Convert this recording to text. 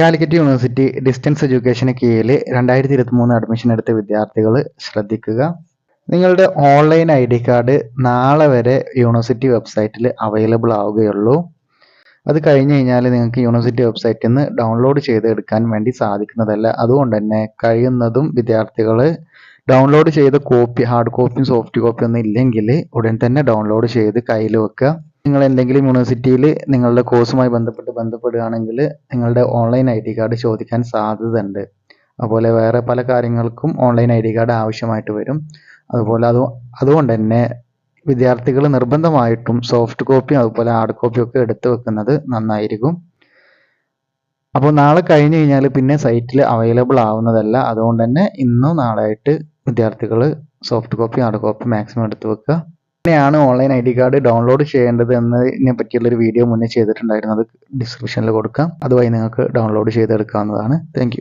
Calicut university distance എഡ്യൂക്കേഷന് കീഴിൽ രണ്ടായിരത്തി ഇരുപത്തി മൂന്ന് അഡ്മിഷൻ എടുത്ത വിദ്യാർത്ഥികൾ ശ്രദ്ധിക്കുക. നിങ്ങളുടെ ഓൺലൈൻ ഐ ഡി കാർഡ് നാളെ വരെ യൂണിവേഴ്സിറ്റി വെബ്സൈറ്റിൽ അവൈലബിൾ ആവുകയുള്ളൂ. അത് കഴിഞ്ഞ് കഴിഞ്ഞാൽ നിങ്ങൾക്ക് യൂണിവേഴ്സിറ്റി വെബ്സൈറ്റിൽ നിന്ന് ഡൗൺലോഡ് ചെയ്തെടുക്കാൻ വേണ്ടി സാധിക്കുന്നതല്ല. അതുകൊണ്ട് തന്നെ കഴിയുന്നതും വിദ്യാർത്ഥികൾ ഡൗൺലോഡ് ചെയ്ത കോപ്പി ഹാർഡ് കോപ്പിയും സോഫ്റ്റ് കോപ്പിയും ഒന്നും ഇല്ലെങ്കിൽ ഉടൻ തന്നെ ഡൗൺലോഡ് ചെയ്ത് കയ്യിൽ വെക്കുക. നിങ്ങൾ എന്തെങ്കിലും യൂണിവേഴ്സിറ്റിയിൽ നിങ്ങളുടെ കോഴ്സുമായി ബന്ധപ്പെട്ട് ബന്ധപ്പെടുകയാണെങ്കിൽ നിങ്ങളുടെ ഓൺലൈൻ ഐ ഡി കാർഡ് ചോദിക്കാൻ സാധ്യതയുണ്ട്. അതുപോലെ വേറെ പല കാര്യങ്ങൾക്കും ഓൺലൈൻ ഐ ഡി കാർഡ് ആവശ്യമായിട്ട് വരും. അതുപോലെ അത് അതുകൊണ്ട് തന്നെ വിദ്യാർത്ഥികൾ നിർബന്ധമായിട്ടും സോഫ്റ്റ് കോപ്പിയും അതുപോലെ ഹാർഡ് കോപ്പിയും ഒക്കെ എടുത്തു വെക്കുന്നത് നന്നായിരിക്കും. അപ്പോൾ നാളെ കഴിഞ്ഞു കഴിഞ്ഞാൽ പിന്നെ സൈറ്റിൽ അവൈലബിൾ ആവുന്നതല്ല. അതുകൊണ്ട് തന്നെ ഇന്നും നാളെ ആയിട്ട് വിദ്യാർത്ഥികൾ soft copy hard copy maximum എടുത്തു വെക്കുക. എങ്ങനെയാണ് online I D card download ചെയ്യേണ്ടത് എന്നതിനെ പറ്റിയുള്ളൊരു വീഡിയോ മുന്നേ ചെയ്തിട്ടുണ്ടായിരുന്നു. അത് ഡിസ്ക്രിപ്ഷനിൽ കൊടുക്കാം. അതുവഴി നിങ്ങൾക്ക് ഡൗൺലോഡ് ചെയ്തെടുക്കാവുന്നതാണ്. താങ്ക്